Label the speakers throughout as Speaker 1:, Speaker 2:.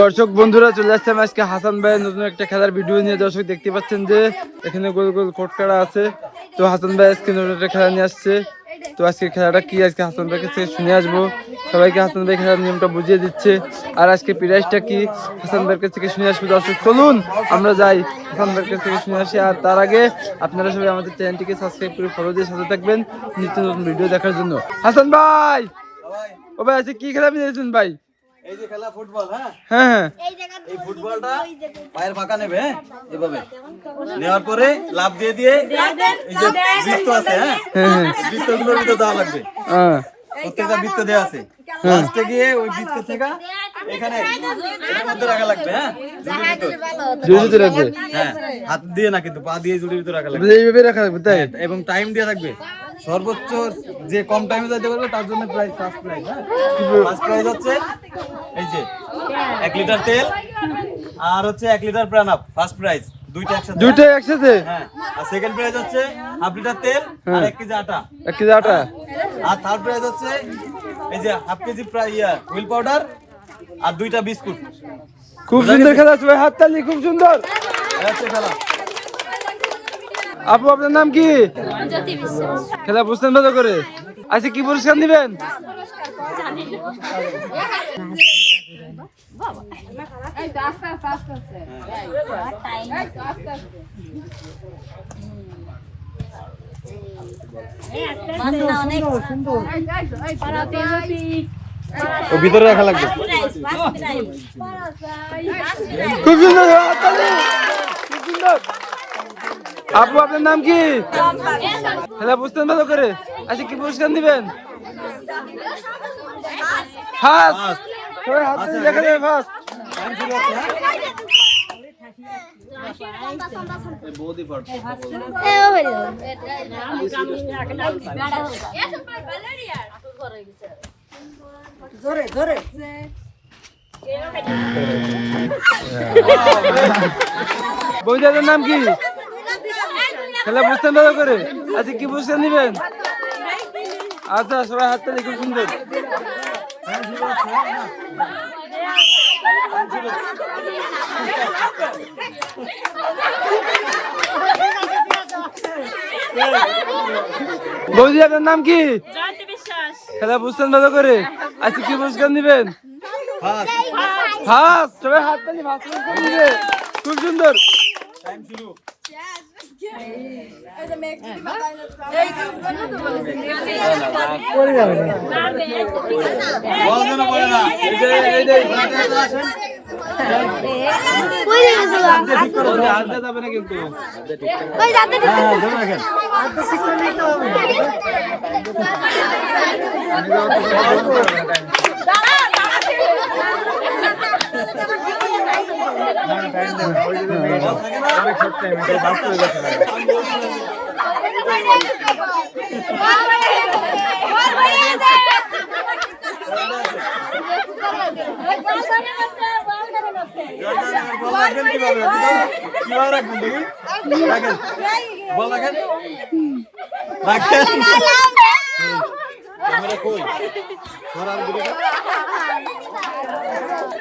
Speaker 1: দর্শক বন্ধুরা, চলে আসছে আজকে হাসান ভাই নতুন একটা খেলার ভিডিও নিয়ে। দর্শক দেখতে পাচ্ছেন যে এখানে গোল গোল কোট কাটা আছে। তো হাসান ভাই আজকে নতুন একটা খেলা নিয়ে আসছে। তো আজকের খেলাটা কি? আজকে হাসান ভাইয়ের থেকে শুনে আসব। সবাইকে হাসান ভাই খেলার নিয়মটা বুঝিয়ে দিচ্ছে। আর আজকে প্রাইজটা কি? হাসান ভাইয়ের কাছ থেকে শুনে আসব। দর্শক চলুন আমরা যাই হাসান ভাইয়ের কাছ থেকে শুনে আসি। আর তার আগে আপনারা সবাই আমাদের চ্যানেলটিকে সাবস্ক্রাইব করে ফলো দিয়ে সাথে থাকবেন। নিত্য নতুন ভিডিও দেখার জন্য। হাসান ভাই! ও ভাই আজকে কি খেলা নিয়েছেন ভাই?
Speaker 2: এই যে খেলা ফুটবল হ্যাঁ?
Speaker 1: হ্যাঁ হ্যাঁ।
Speaker 2: এই ফুটবলটা পায়ের ফাঁকা নেবে হ্যাঁ? এভাবে। নেওয়ার পরে লাভ দিয়ে দিয়ে এই যে বৃত্ত আছে হ্যাঁ?
Speaker 1: হ্যাঁ
Speaker 2: বৃত্তগুলোর ভিতরে যাওয়া লাগবে।
Speaker 1: হ্যাঁ।
Speaker 2: প্রত্যেকটা বৃত্ত দেওয়া আছে। লাস্টে গিয়ে ওই বৃত্ত থেকে এখানে মধ্যে রাখা লাগবে হ্যাঁ? জুড়ির ভিতর।
Speaker 1: রাখবে?
Speaker 2: হ্যাঁ। হাত দিয়ে না কিন্তু পা দিয়ে জুড়ির ভিতরে রাখা লাগবে।
Speaker 1: এইভাবে রাখা লাগবে তাই?
Speaker 2: এবং টাইম দিয়ে থাকবে। সর্বোচ্চ যে কম টাইমে যাইতে পারবে তার জন্য প্রাইস ফার্স্ট প্রাইস হ্যাঁ? ফার্স্ট প্রাইস হচ্ছে এই যে এক লিটার তেল আর হচ্ছে এক লিটার প্রাণাপ ফার্স্ট প্রাইস দুইটা একসাথে
Speaker 1: দুইটা একসাথে?
Speaker 2: হ্যাঁ আর সেকেন্ড প্রাইস হচ্ছে হাফ লিটার তেল আর এক কেজি আটা।
Speaker 1: এক কেজি আটা?
Speaker 2: আর থার্ড প্রাইস হচ্ছে এই যে হাফ কেজি প্রায় হুইল পাউডার আর দুইটা বিস্কুট।
Speaker 1: খুব সুন্দর খেলা ভাই হাততালি খুব সুন্দর।
Speaker 2: খেলা।
Speaker 1: আপু আপনার নাম কি? খেলা বুঝতেন ভালো করে? আচ্ছা কি পুরস্কার দিবেন
Speaker 2: ভিতরে রাখা লাগবে।
Speaker 1: খুব সুন্দর খুব সুন্দর। আপু আপনার নাম কি? খেলা বুঝতেন ভালো করে। আচ্ছা কি পুরস্কার দিবেন ফার্স্ট। দেখা যাবে
Speaker 2: হ্যাঁ
Speaker 3: জোরে জোরে
Speaker 1: বৌদিদের নাম কি? খেলা বুঝতেন ভালো করে। আচ্ছা কি পুরস্কার দিবেন আচ্ছা সবাই হাততালি খুব সুন্দর বৌদি আপনার নাম কি? খেলা বুঝতেন ভালো করে। আচ্ছা কি পুরস্কার দিবেন
Speaker 2: ফার্স্ট
Speaker 1: সবাই হাততালি ফার্স্ট পুরস্কার দিবে খুব সুন্দর। কিন্তু
Speaker 2: হ্যাঁ বল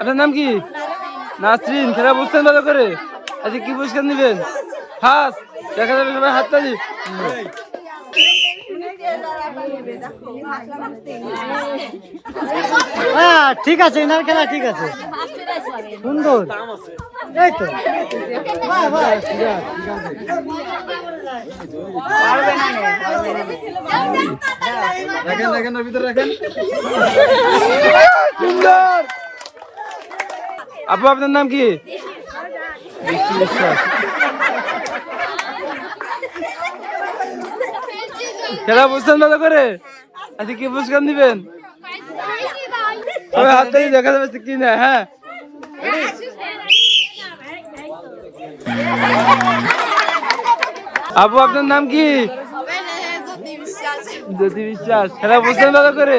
Speaker 1: আপনার নাম কি? নাসরিন খেলা বুঝতেন ভালো করে? আচ্ছা কি পুরস্কার নিবেন? ফার্স্ট দেখা যাবে সবাই হাততালি
Speaker 3: হ্যাঁ ঠিক আছে এনার খেলা ঠিক আছে। সুন্দর। এই তো।
Speaker 2: রাখেন রাখেন ভিতরে রাখেন।
Speaker 1: সুন্দর। আপু আপনার নাম কি? বৃষ্টি বিশ্বাস খেলা বুঝতেন ভালো করে? আচ্ছা কি পুরস্কার নিবেন? সবাই হাততালি দেখা যাবে কি না হ্যাঁ? আপু আপনার নাম কি? জ্যোতি বিশ্বাস। খেলা বুঝতেন ভালো করে?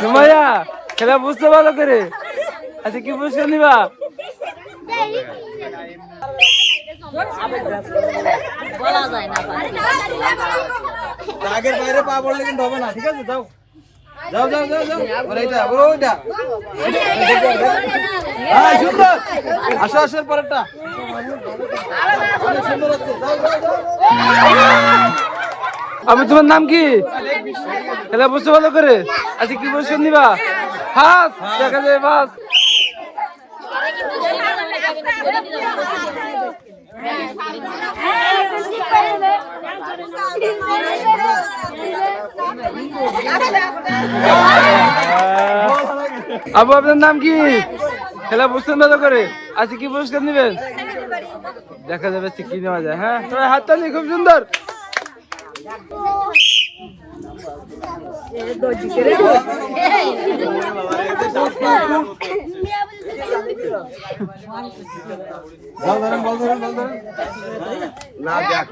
Speaker 1: সুমাইয়া খেলা বুঝতে ভালো করে। আচ্ছা কি পুরস্কার নিবা?
Speaker 4: বলা যায় না।
Speaker 2: আগের বাইরে পা পড়লে কিন্তু হবে না ঠিক আছে যাও। যাও যাও যাও যাও। ওরে এটা ওরে ওইটা হ্যাঁ সুন্দর। আসো আসো পরেরটা।
Speaker 1: আমি তোমার নাম কি? খেলা বুঝতে ভালো করে? আচ্ছা কি পুরস্কার নিবা? ফাস। দেখা যায় ফাস। আবু আপনার নাম কি খেলা বুঝতে ভালো করে আজকে কি পুরস্কার নিবেন দেখা যাবে কি নেওয়া যায় হ্যাঁ সবাই হাত তালি খুব সুন্দর
Speaker 2: বল ধরেন বল ধরেন বল ধরেন। না দেখ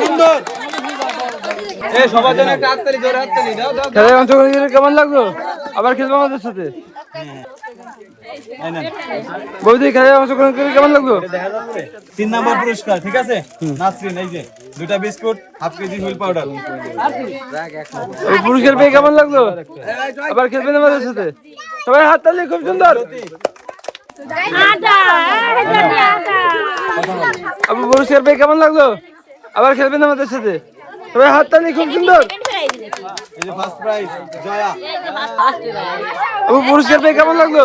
Speaker 2: সুন্দর। এই সবার জন্য একটা হাততালি জোরে হাততালি। দাও দাও
Speaker 1: খেলায় অংশগ্রহণ কেমন লাগল? আবার খেলব আমাদের সাথে?
Speaker 2: নেন।
Speaker 1: বৌদি খেলায় অংশগ্রহণ করে কেমন লাগল?
Speaker 2: তিন নাম্বার পুরস্কার ঠিক আছে? নাসরিন এই যে দুটা biscuit half KG wheel powder.
Speaker 1: পুরস্কার পেয়ে কেমন লাগল? আবার খেলবেন আমাদের সাথে? সবাই হাত তালি খুব সুন্দর। আবু পুরস্কার পেয়ে কেমন লাগল? আবার খেলবেন আমাদের সাথে? সবাই হাত তালি খুব সুন্দর। পুরস্কার পেয়ে কেমন লাগল?